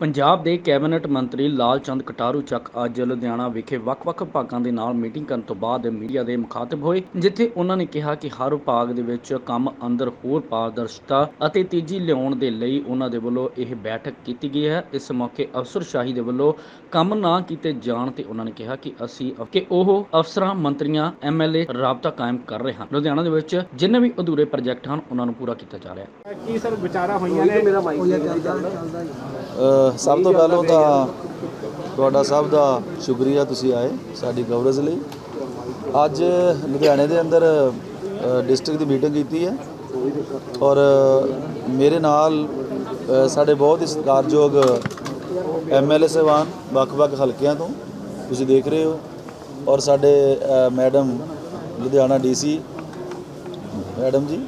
ਪੰਜਾਬ ਦੇ ਕੈਬਨਿਟ ਮੰਤਰੀ ਲਾਲ ਚੰਦ ਕਟਾਰੂ ਚੱਕ ਅੱਜ ਲੁਧਿਆਣਾ ਵਿਖੇ ਵੱਖ-ਵੱਖ ਵਿਭਾਗਾਂ ਦੇ ਨਾਲ ਮੀਟਿੰਗ ਕਰਨ ਤੋਂ ਬਾਅਦ ਮੀਡੀਆ ਦੇ ਮੁਖਾਤਬ ਹੋਏ ਜਿੱਥੇ ਉਹਨਾਂ ਨੇ ਕਿਹਾ ਕਿ ਹਰ ਵਿਭਾਗ ਦੇ ਵਿੱਚ ਕੰਮ ਅੰਦਰ ਹੋਰ ਪਾਰਦਰਸ਼ਤਾ ਅਤੇ ਤੇਜ਼ੀ ਲਿਆਉਣ ਦੇ ਲਈ ਉਹਨਾਂ ਦੇ ਵੱਲੋਂ ਇਹ ਬੈਠਕ ਕੀਤੀ ਗਈ ਹੈ। ਇਸ ਮੌਕੇ ਅਫਸਰਸ਼ਾਹੀ ਦੇ ਵੱਲੋਂ ਕੰਮ ਨਾ ਕੀਤੇ ਜਾਣ ਤੇ ਉਹਨਾਂ ਨੇ ਕਿਹਾ ਕਿ ਅਸੀਂ ਕਿ ਉਹ ਅਫਸਰਾਂ ਮੰਤਰੀਆਂ ਐਮਐਲਏ ਰਾਬਤਾ ਕਾਇਮ ਕਰ ਰਹੇ ਹਨ। ਲੁਧਿਆਣਾ ਦੇ ਵਿੱਚ ਜਿੰਨੇ ਵੀ ਅਧੂਰੇ ਪ੍ਰੋਜੈਕਟ ਹਨ ਉਹਨਾਂ ਨੂੰ ਪੂਰਾ ਕੀਤਾ ਜਾ ਰਿਹਾ ਹੈ। ਕੀ ਸਰ ਵਿਚਾਰਾ ਹੋਈਆਂ ਨੇ? ਅ, ਸਭ ਤੋਂ ਪਹਿਲਾਂ ਤਾਂ ਤੁਹਾਡਾ ਸਭ ਦਾ ਸ਼ੁਕਰੀਆ ਤੁਸੀਂ ਆਏ ਸਾਡੀ ਕਵਰੇਜ ਲਈ ਅੱਜ ਲੁਧਿਆਣੇ ਦੇ ਅੰਦਰ ਡਿਸਟ੍ਰਿਕਟ ਦੀ ਮੀਟਿੰਗ ਕੀਤੀ ਹੈ ਔਰ ਅ, ਮੇਰੇ ਨਾਲ ਅ, ਸਾਡੇ ਬਹੁਤ ਹੀ ਸਤਿਕਾਰਯੋਗ ਐਮਐਲਏ ਸਾਹਿਬਾਨ ਵੱਖ-ਵੱਖ ਹਲਕਿਆਂ ਤੋਂ ਤੁਸੀਂ ਦੇਖ ਰਹੇ ਹੋ ਔਰ ਸਾਡੇ ਅ, madam Ludhiana DC madam ji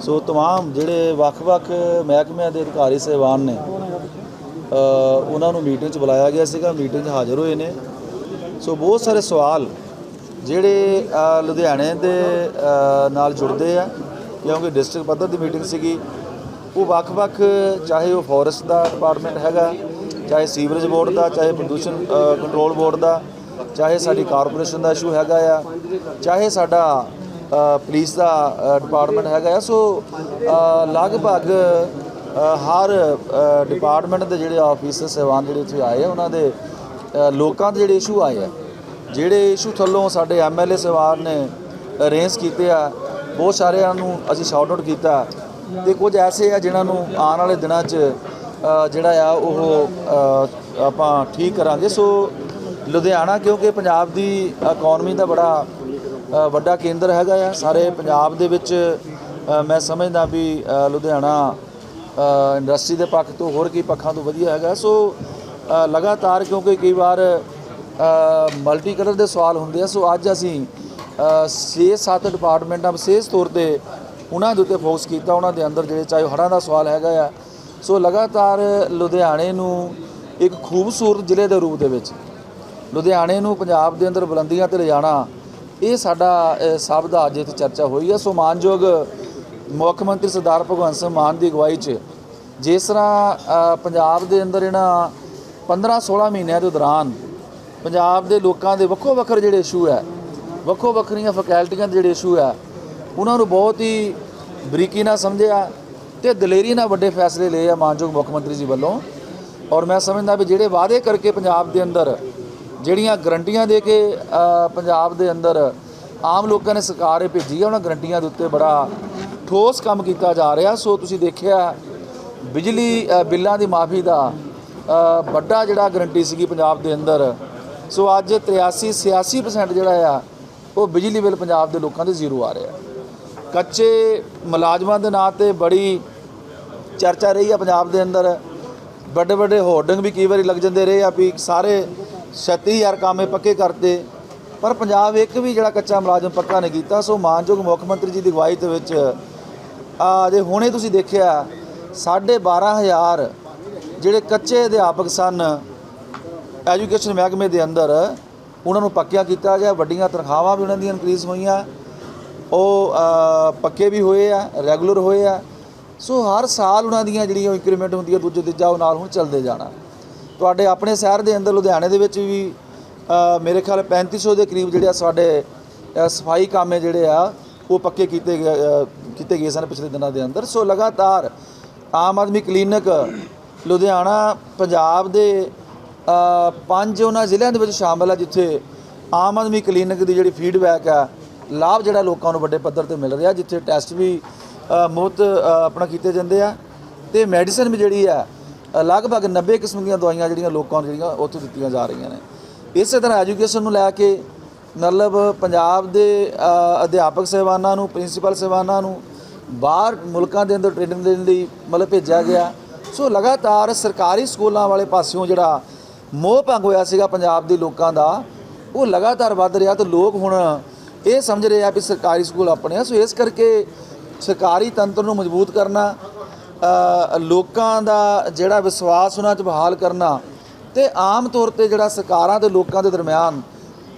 so तमाम ਜਿਹੜੇ ਵੱਖ-ਵੱਖ ਮਹਿਕਮਿਆਂ ਦੇ ਅਧਿਕਾਰੀ ਸਹਿਬਾਨ ਨੇ ਅ, ਉਹਨਾਂ ਨੂੰ ਮੀਟਿੰਗ 'ਚ ਬੁਲਾਇਆ ਗਿਆ ਸੀਗਾ ਮੀਟਿੰਗ 'ਚ ਹਾਜ਼ਰ ਹੋਏ ਨੇ। ਸੋ ਬਹੁਤ ਸਾਰੇ ਸਵਾਲ ਜਿਹੜੇ ਲੁਧਿਆਣੇ ਦੇ ਨਾਲ ਜੁੜਦੇ ਆ, ਕਿਉਂਕਿ ਡਿਸਟ੍ਰਿਕਟ ਪੱਧਰ ਦੀ ਮੀਟਿੰਗ ਸੀਗੀ। ਉਹ ਵੱਖ-ਵੱਖ, ਚਾਹੇ ਉਹ ਫੋਰੈਸਟ ਦਾ ਡਿਪਾਰਟਮੈਂਟ ਹੈਗਾ, ਚਾਹੇ ਸੀਵਰੇਜ ਬੋਰਡ ਦਾ, ਚਾਹੇ ਪ੍ਰਦੂਸ਼ਣ ਕੰਟਰੋਲ ਬੋਰਡ ਦਾ, ਚਾਹੇ ਸਾਡੀ ਕਾਰਪੋਰੇਸ਼ਨ ਦਾ ਇਸ਼ੂ ਹੈਗਾ ਆ, ਚਾਹੇ ਸਾਡਾ ਪੁਲਿਸ ਦਾ ਡਿਪਾਰਟਮੈਂਟ ਹੈਗਾ ਆ। ਸੋ ਲਗਭਗ ਹਰ ਡਿਪਾਰਟਮੈਂਟ ਦੇ ਜਿਹੜੇ ਆਫੀਸਰ ਸਹਿਬਾਨ ਜਿਹੜੇ ਇੱਥੇ ਆਏ ਆ, ਉਹਨਾਂ ਦੇ ਲੋਕਾਂ ਦੇ ਜਿਹੜੇ ਇਸ਼ੂ ਆਏ ਆ। ਜਿਹੜੇ ਇਸ਼ੂ ਥੱਲੋਂ ਸਾਡੇ ਐਮਐਲਏ ਸਹਿਬਾਨ ਨੇ ਅਰੇਂਜ ਕੀਤੇ ਆ, ਬਹੁਤ ਸਾਰਿਆਂ ਨੂੰ ਅਸੀਂ ਸ਼ਾਰਟ ਆਊਟ ਕੀਤਾ। ਤੇ ਕੁਝ ਐਸੇ ਆ ਜਿਨ੍ਹਾਂ ਨੂੰ ਆਉਣ ਵਾਲੇ ਦਿਨਾਂ 'ਚ ਜਿਹੜਾ ਆ ਉਹ ਆਪਾਂ ਠੀਕ ਕਰਾਂਗੇ। ਸੋ ਲੁਧਿਆਣਾ, ਕਿਉਂਕਿ ਪੰਜਾਬ ਦੀ ਇਕਨੋਮੀ ਦਾ ਬੜਾ ਵੱਡਾ ਕੇਂਦਰ ਹੈਗਾ ਆ। ਸਾਰੇ ਪੰਜਾਬ ਦੇ ਵਿੱਚ ਮੈਂ ਸਮਝਦਾ ਵੀ ਲੁਧਿਆਣਾ ਇੰਡਸਟਰੀ ਦੇ ਪੱਖ ਤੋਂ ਹੋਰ ਕੀ ਪੱਖਾਂ ਤੋਂ ਵਧੀਆ ਹੈਗਾ। ਸੋ ਲਗਾਤਾਰ ਕਿਉਂਕਿ ਕਈ ਵਾਰ ਮਲਟੀ ਕਲਰ ਦੇ ਸਵਾਲ ਹੁੰਦੇ ਆ। ਸੋ ਅੱਜ ਅਸੀਂ 6-7 ਡਿਪਾਰਟਮੈਂਟਾਂ ਵਿਸ਼ੇਸ਼ ਤੌਰ ਤੇ ਉਹਨਾਂ ਦੇ ਉੱਤੇ ਫੋਕਸ ਕੀਤਾ, ਉਹਨਾਂ ਦੇ ਅੰਦਰ ਜਿਹੜੇ ਚਾਹੇ ਹੜ੍ਹਾਂ ਦਾ ਸਵਾਲ ਹੈਗਾ ਆ। ਸੋ ਲਗਾਤਾਰ ਲੁਧਿਆਣੇ ਨੂੰ ਇੱਕ ਖੂਬਸੂਰਤ ਜ਼ਿਲ੍ਹੇ ਦੇ ਰੂਪ ਦੇ ਵਿੱਚ, ਲੁਧਿਆਣੇ ਨੂੰ ਪੰਜਾਬ ਦੇ ਅੰਦਰ ਬੁਲੰਦੀਆਂ ਤੇ ਲਿਜਾਣਾ, ਇਹ ਸਾਡਾ ਸਭ ਦਾ ਅੱਜ ਇੱਥੇ ਚਰਚਾ ਹੋਈ ਹੈ ਸੋ ਮਾਨਯੋਗ ਮੁੱਖ ਮੰਤਰੀ ਸਰਦਾਰ ਭਗਵੰਤ ਸਿੰਘ ਮਾਨ ਦੀ ਅਗਵਾਈ 'ਚ ਜਿਸ ਤਰ੍ਹਾਂ ਪੰਜਾਬ ਦੇ ਅੰਦਰ ਇਹਨਾਂ 15-16 ਮਹੀਨਿਆਂ ਦੇ ਦੌਰਾਨ ਪੰਜਾਬ ਦੇ ਲੋਕਾਂ ਦੇ ਵੱਖੋ ਵੱਖਰੇ ਜਿਹੜੇ ਇਸ਼ੂ ਹੈ, ਵੱਖੋ ਵੱਖਰੀਆਂ ਫੈਕਲਟੀਆਂ ਦੇ ਜਿਹੜੇ ਇਸ਼ੂ ਹੈ, ਉਹਨਾਂ ਨੂੰ ਬਹੁਤ ਹੀ ਬਰੀਕੀ ਨਾਲ ਸਮਝਿਆ ਤੇ ਦਲੇਰੀ ਨਾਲ ਵੱਡੇ ਫੈਸਲੇ ਲਏ ਆ ਮਾਨਯੋਗ ਮੁੱਖ ਮੰਤਰੀ ਜੀ ਵੱਲੋਂ। ਔਰ ਮੈਂ ਸਮਝਦਾ ਵੀ ਜਿਹੜੇ ਵਾਅਦੇ ਕਰਕੇ ਪੰਜਾਬ ਦੇ ਅੰਦਰ ਜਿਹੜੀਆਂ ਗਰੰਟੀਆਂ ਦੇ ਕੇ ਪੰਜਾਬ ਦੇ ਅੰਦਰ ਆਮ ਲੋਕਾਂ ਨੇ ਸਰਕਾਰ ਇਹ ਭੇਜੀ ਆ, ਉਹਨਾਂ ਗਰੰਟੀਆਂ ਦੇ ਉੱਤੇ ਬੜਾ ਠੋਸ ਕੰਮ ਕੀਤਾ ਜਾ ਰਿਹਾ। ਸੋ ਤੁਸੀਂ ਦੇਖਿਆ, ਬਿਜਲੀ ਬਿੱਲਾਂ ਦੀ ਮਾਫੀ ਦਾ ਵੱਡਾ ਜਿਹੜਾ ਗਰੰਟੀ ਸੀਗੀ ਪੰਜਾਬ ਦੇ ਅੰਦਰ। ਸੋ ਅੱਜ 83 86% ਜਿਹੜਾ ਆ, ਉਹ ਬਿਜਲੀ ਬਿੱਲ ਪੰਜਾਬ ਦੇ ਲੋਕਾਂ ਦੇ ਜ਼ੀਰੋ ਆ ਰਿਹਾ। ਕੱਚੇ ਮੁਲਾਜ਼ਮਾਂ ਦੇ ਨਾਂ ਤੇ ਬੜੀ ਚਰਚਾ ਰਹੀ ਆ ਪੰਜਾਬ ਦੇ ਅੰਦਰ। ਵੱਡੇ ਵੱਡੇ ਹੋਰਡਿੰਗ ਵੀ ਕਈ ਵਾਰੀ ਲੱਗ ਜਾਂਦੇ ਰਹੇ ਆ ਵੀ ਸਾਰੇ 36000 ਕਾਮੇ ਪੱਕੇ ਕਰਤੇ। ਪਰ ਪੰਜਾਬ ਇੱਕ ਵੀ ਜਿਹੜਾ ਕੱਚਾ ਮੁਲਾਜ਼ਮ ਪੱਕਾ ਨਹੀਂ ਕੀਤਾ, ਸੋ ਮਾਨਯੋਗ ਮੁੱਖ ਮੰਤਰੀ ਜੀ ਦੀ ਅਗਵਾਈ ਦੇ ਵਿੱਚ ਆ ਜੇ ਹੁਣੇ ਤੁਸੀਂ ਦੇਖਿਆ 12500 ਜਿਹੜੇ ਕੱਚੇ ਅਧਿਆਪਕ ਸਨ ਐਜੂਕੇਸ਼ਨ ਮਹਿਕਮੇ ਦੇ ਅੰਦਰ, ਉਹਨਾਂ ਨੂੰ ਪੱਕਿਆ ਕੀਤਾ ਗਿਆ, ਵੱਡੀਆਂ ਤਨਖਾਹਾਂ ਵੀ ਉਹਨਾਂ ਦੀਆਂ ਇਨਕਰੀਜ਼ ਹੋਈਆਂ, ਉਹ ਪੱਕੇ ਵੀ ਹੋਏ ਆ ਰੈਗੂਲਰ ਹੋਏ ਆ। ਸੋ ਹਰ ਸਾਲ ਉਹਨਾਂ ਦੀਆਂ ਜਿਹੜੀਆਂ ਇੰਕਰੀਮੈਂਟ ਹੁੰਦੀ ਹੈ ਦੂਜੇ ਤੀਜਾ ਉਹ ਨਾਲ ਹੁਣ ਚੱਲਦੇ ਜਾਣਾ। ਤੁਹਾਡੇ ਆਪਣੇ ਸ਼ਹਿਰ ਦੇ ਅੰਦਰ, ਲੁਧਿਆਣੇ ਦੇ ਵਿੱਚ ਵੀ ਮੇਰੇ ਖਿਆਲ 3500 ਦੇ ਕਰੀਬ ਜਿਹੜੇ ਆ ਸਾਡੇ ਸਫ਼ਾਈ ਕਾਮੇ ਜਿਹੜੇ ਆ ਉਹ ਪੱਕੇ ਕੀਤੇ ਗਏ ਕੀਤੇ ਗਏ ਸਨ ਪਿਛਲੇ ਦਿਨਾਂ ਦੇ ਅੰਦਰ। ਸੋ ਲਗਾਤਾਰ ਆਮ ਆਦਮੀ ਕਲੀਨਿਕ ਲੁਧਿਆਣਾ, ਪੰਜਾਬ ਦੇ ਪੰਜ ਉਹਨਾਂ ਜ਼ਿਲ੍ਹਿਆਂ ਦੇ ਵਿੱਚ ਸ਼ਾਮਲ ਹੈ, ਜਿੱਥੇ ਆਮ ਆਦਮੀ ਕਲੀਨਿਕ ਦੀ ਜਿਹੜੀ ਫੀਡਬੈਕ ਹੈ, ਲਾਭ ਜਿਹੜਾ ਲੋਕਾਂ ਨੂੰ ਵੱਡੇ ਪੱਧਰ ਤੇ ਮਿਲ ਰਿਹਾ, ਜਿੱਥੇ ਟੈਸਟ ਵੀ ਮੁਫਤ ਆਪਣਾ ਕੀਤੇ ਜਾਂਦੇ ਆ। ਤੇ ਮੈਡੀਸਨ ਵੀ ਜਿਹੜੀ ਹੈ ਲਗਭਗ 90 ਕਿਸਮ ਦੀਆਂ ਦਵਾਈਆਂ ਜਿਹੜੀਆਂ ਲੋਕਾਂ ਨੂੰ ਜਿਹੜੀਆਂ ਉੱਥੋਂ ਦਿੱਤੀਆਂ ਜਾ ਰਹੀਆਂ ਨੇ। ਇਸੇ ਤਰ੍ਹਾਂ ਐਜੂਕੇਸ਼ਨ ਨੂੰ ਲੈ ਕੇ ਮਤਲਬ ਪੰਜਾਬ ਦੇ ਅਧਿਆਪਕ ਸਹਿਬਾਨਾਂ ਨੂੰ, ਪ੍ਰਿੰਸੀਪਲ ਸਹਿਬਾਨਾਂ ਨੂੰ ਬਾਹਰ ਮੁਲਕਾਂ ਦੇ ਅੰਦਰ ਟ੍ਰੇਨਿੰਗ ਦੇਣ ਲਈ ਮਤਲਬ ਭੇਜਿਆ ਗਿਆ। ਸੋ ਲਗਾਤਾਰ ਸਰਕਾਰੀ ਸਕੂਲਾਂ ਵਾਲੇ ਪਾਸਿਓਂ ਜਿਹੜਾ ਮੋਹ ਭੰਗ ਹੋਇਆ ਸੀਗਾ ਪੰਜਾਬ ਦੇ ਲੋਕਾਂ ਦਾ, ਉਹ ਲਗਾਤਾਰ ਵੱਧ ਰਿਹਾ ਤੇ ਲੋਕ ਹੁਣ ਇਹ ਸਮਝ ਰਹੇ ਆ ਵੀ ਸਰਕਾਰੀ ਸਕੂਲ ਆਪਣੇ ਆ। ਸੋ ਇਸ ਕਰਕੇ ਸਰਕਾਰੀ ਤੰਤਰ ਨੂੰ ਮਜ਼ਬੂਤ ਕਰਨਾ ਲੋਕਾਂ ਦਾ ਜਿਹੜਾ ਵਿਸ਼ਵਾਸ ਉਹਨਾਂ 'ਚ ਬਹਾਲ ਕਰਨਾ ਤੇ ਆਮ ਤੌਰ ਤੇ ਜਿਹੜਾ ਸਰਕਾਰਾਂ ਤੇ ਲੋਕਾਂ ਦੇ ਦਰਮਿਆਨ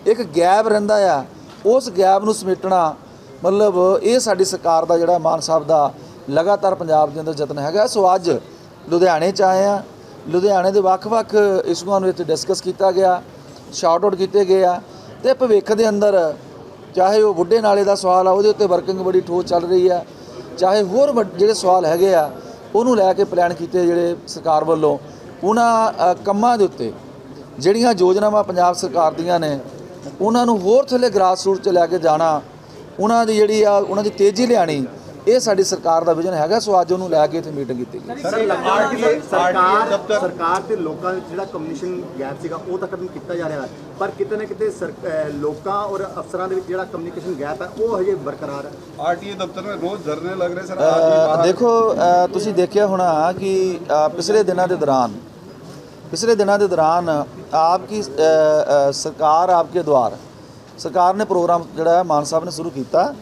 ਇੱਕ ਗੈਪ ਰਹਿੰਦਾ ਆ, ਉਸ ਗੈਪ ਨੂੰ ਸਮੇਟਣਾ, ਮਤਲਬ ਇਹ ਸਾਡੀ ਸਰਕਾਰ ਦਾ ਜਿਹੜਾ ਮਾਨ ਸਾਹਿਬ ਦਾ ਲਗਾਤਾਰ ਪੰਜਾਬ ਦੇ ਅੰਦਰ ਯਤਨ ਹੈਗਾ। ਸੋ ਅੱਜ ਲੁਧਿਆਣੇ ਚ ਆਏ ਆ। ਲੁਧਿਆਣੇ ਦੇ ਵੱਖ-ਵੱਖ ਇਸ਼ੂਆਂ ਨੂੰ ਇੱਥੇ ਡਿਸਕਸ ਕੀਤਾ ਗਿਆ ਸ਼ਾਰਟ ਆਊਟ ਕੀਤੇ ਗਏ ਆ ਤੇ ਭਵਿੱਖ ਦੇ ਅੰਦਰ ਚਾਹੇ ਉਹ ਬੁੱਢੇ ਨਾਲੇ ਦਾ ਸਵਾਲ ਆ, ਉਹਦੇ ਉੱਤੇ ਵਰਕਿੰਗ ਬੜੀ ਠੋਸ ਚੱਲ ਰਹੀ ਆ, ਚਾਹੇ ਹੋਰ ਵੱਡ- ਜਿਹੜੇ ਸਵਾਲ ਹੈਗੇ ਆ, ਉਹਨੂੰ ਲੈ ਕੇ ਪਲਾਨ ਕੀਤੇ ਜਿਹੜੇ ਸਰਕਾਰ ਵੱਲੋਂ। ਉਹਨਾਂ ਕੰਮਾਂ ਦੇ ਉੱਤੇ ਜਿਹੜੀਆਂ ਯੋਜਨਾਵਾਂ ਪੰਜਾਬ ਸਰਕਾਰ ਦੀਆਂ ਨੇ ਉਹਨਾਂ ਨੂੰ ਹੋਰ ਥੱਲੇ ਗ੍ਰਾਸ ਰੂਟ 'ਚ ਲੈ ਕੇ ਜਾਣਾ ਉਹਨਾਂ ਦੀ ਜਿਹੜੀ ਆ ਉਹਨਾਂ ਦੀ ਤੇਜ਼ੀ ਲਿਆਣੀ ਇਹ ਸਾਡੀ ਸਰਕਾਰ ਦਾ ਵਿਜ਼ਨ ਹੈਗਾ ਸੋ ਅੱਜ ਉਹਨੂੰ ਲੈ ਕੇ ਇੱਥੇ ਮੀਟਿੰਗ ਕੀਤੀ ਗਈ। ਸਰਕਾਰ ਸਰਕਾਰ ਲੋਕਾਂ ਜਿਹੜਾ ਕਮਿਊਨੀਕੇਸ਼ਨ ਗੈਪ ਸੀਗਾ ਉਹ ਤਾਂ ਖਤਮ ਕੀਤਾ ਜਾ ਰਿਹਾ। ਪਰ ਕਿਤੇ ਨਾ ਕਿਤੇ ਲੋਕਾਂ ਔਰ ਅਫਸਰਾਂ ਦੇ ਵਿੱਚ ਜਿਹੜਾ ਕਮਿਊਨੀਕੇਸ਼ਨ ਗੈਪ ਹੈ ਉਹ ਹਜੇ ਬਰਕਰਾਰ ਹੈ। ਆਰਟੀਏ ਦਫ਼ਤਰ ਵਿੱਚ ਰੋਜ਼ ਧਰਨੇ ਲੱਗ ਰਹੇ ਸਰ ਦੇਖੋ ਤੁਸੀਂ ਦੇਖਿਆ ਹੋਣਾ ਕਿ ਪਿਛਲੇ ਦਿਨਾਂ ਦੇ ਦੌਰਾਨ ਪਿਛਲੇ ਦਿਨਾਂ ਦੇ ਦੌਰਾਨ ਆਪ ਕੀ ਸਰਕਾਰ ਆਪ ਕੇ ਦੁਆਰ ਸਰਕਾਰ ਨੇ ਪ੍ਰੋਗਰਾਮ ਜਿਹੜਾ ਹੈ ਮਾਨ ਸਾਹਿਬ ਨੇ ਸ਼ੁਰੂ ਕੀਤਾ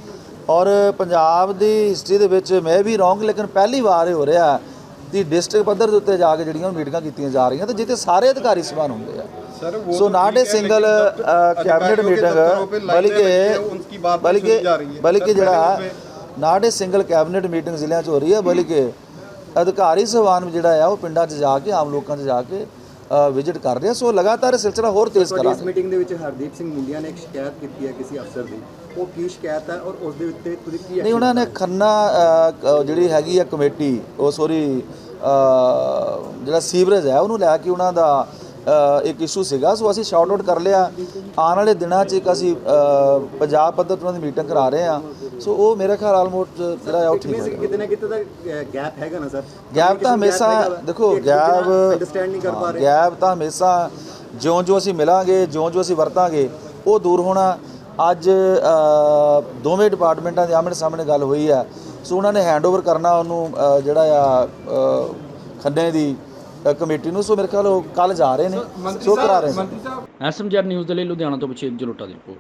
ਔਰ ਪੰਜਾਬ ਦੀ ਹਿਸਟਰੀ ਦੇ ਵਿੱਚ ਮੈਂ ਵੀ ਰੌਂਗ ਲੇਕਿਨ ਪਹਿਲੀ ਵਾਰ ਇਹ ਹੋ ਰਿਹਾ ਦੀ ਡਿਸਟ੍ਰਿਕਟ ਪੱਧਰ ਦੇ ਉੱਤੇ ਜਾ ਕੇ ਜਿਹੜੀਆਂ ਮੀਟਿੰਗਾਂ ਕੀਤੀਆਂ ਜਾ ਰਹੀਆਂ ਤੇ ਜਿੱਥੇ ਸਾਰੇ ਅਧਿਕਾਰੀ ਸਮਾਨ ਹੁੰਦੇ ਆ। So not a single cabinet meeting ਬਲਕਿ ਬਲਕਿ ਬਲਕਿ ਜਿਹੜਾ not a single cabinet meeting ਜ਼ਿਲ੍ਹਿਆਂ 'ਚ ਹੋ ਰਹੀ ਹੈ ਬਲਕਿ ਅਧਿਕਾਰੀ ਸਭਾਨ ਜਿਹੜਾ ਆ ਉਹ ਪਿੰਡਾਂ 'ਚ ਜਾ ਕੇ ਆਮ ਲੋਕਾਂ 'ਚ ਜਾ ਕੇ ਵਿਜ਼ਿਟ ਕਰ ਰਹੇ ਆ ਸੋ ਲਗਾਤਾਰ ਇਹ ਸਿਲਸਿਲਾ ਹੋਰ ਤੇਜ਼ ਤੁਹਾਡੀ ਇਸ ਕਰਾਂਗੇ। ਮੀਟਿੰਗ ਦੇ ਵਿੱਚ ਹਰਦੀਪ ਸਿੰਘ ਮੁੰਡਿਆ ਨੇ ਇੱਕ ਸ਼ਿਕਾਇਤ ਕੀਤੀ ਹੈ ਕਿਸੇ ਅਫਸਰ ਦੀ। ਉਹ ਕੀ ਸ਼ਿਕਾਇਤ ਹੈ ਔਰ ਉਸ ਦੇ ਉੱਤੇ ਤੁਸੀਂ ਕੀ ਨਹੀਂ ਉਹਨਾਂ ਨੇ ਖੰਨਾ ਜਿਹੜੀ ਹੈਗੀ ਆ ਕਮੇਟੀ ਉਹ ਸੋਰੀ ਜਿਹੜਾ ਸੀਵਰੇਜ ਹੈ ਉਹਨੂੰ ਲੈ ਕੇ ਉਹਨਾਂ ਦਾ ਇੱਕ ਇਸ਼ੂ ਸੀਗਾ ਸੋ ਅਸੀਂ ਸ਼ਾਰਟ ਆਊਟ ਕਰ ਲਿਆ। ਆਉਣ ਵਾਲੇ ਦਿਨਾਂ 'ਚ ਇੱਕ ਅਸੀਂ ਪੰਜਾਬ ਪੱਧਰ ਤੋਂ ਦੀ ਮੀਟਿੰਗ ਕਰਾ ਰਹੇ ਆ ਸੋ ਉਹ ਮੇਰੇ ਖਿਆਲ ਆਲਮੋਸਟ ਜਿਹੜਾ ਆ ਉਹ ਠੀਕ ਹੋਏਗਾ ਕਿਤੇ ਨਾ ਕਿਤੇ ਦਾ ਗੈਪ ਹੈਗਾ ਨਾ ਸਰ। ਗੈਪ ਤਾਂ ਹਮੇਸ਼ਾ ਦੇਖੋ ਗੈਪ ਅੰਡਰਸਟੈਂਡ ਨਹੀਂ ਕਰ ਪਾ ਹਾਂ, ਰਹੇ। ਗੈਪ ਤਾਂ ਹਮੇਸ਼ਾ ਜਿਉਂ-ਜਿਉਂ ਅਸੀਂ ਮਿਲਾਂਗੇ ਜਿਉਂ-ਜਿਉਂ ਅਸੀਂ ਵਰਤਾਂਗੇ ਉਹ ਦੂਰ ਹੋਣਾ। ਅੱਜ ਦੋਵੇਂ ਡਿਪਾਰਟਮੈਂਟਾਂ ਦੇ ਆਮਣੇ ਸਾਹਮਣੇ ਗੱਲ ਹੋਈ ਹੈ ਸੋ ਉਹਨਾਂ ਨੇ ਹੈਂਡਓਵਰ ਕਰਨਾ ਉਹਨੂੰ ਜਿਹੜਾ ਆ ਖੰਨੇ ਦੀ ਕਮੇਟੀ ਨੂੰ ਸੋ ਮੇਰੇ ਖਿਆਲ ਉਹ ਕੱਲ ਜਾ ਰਹੇ ਨੇ ਸੋ ਕਰਾ ਰਹੇ ਨੇ। ਐਸਐਮਜੈਡ ਨਿਊਜ਼ ਦੇ ਲਈ ਲੁਧਿਆਣਾ ਤੋਂ ਬਸ਼ੀਰ ਜਲੋਟਾ ਦੀ ਰਿਪੋਰਟ।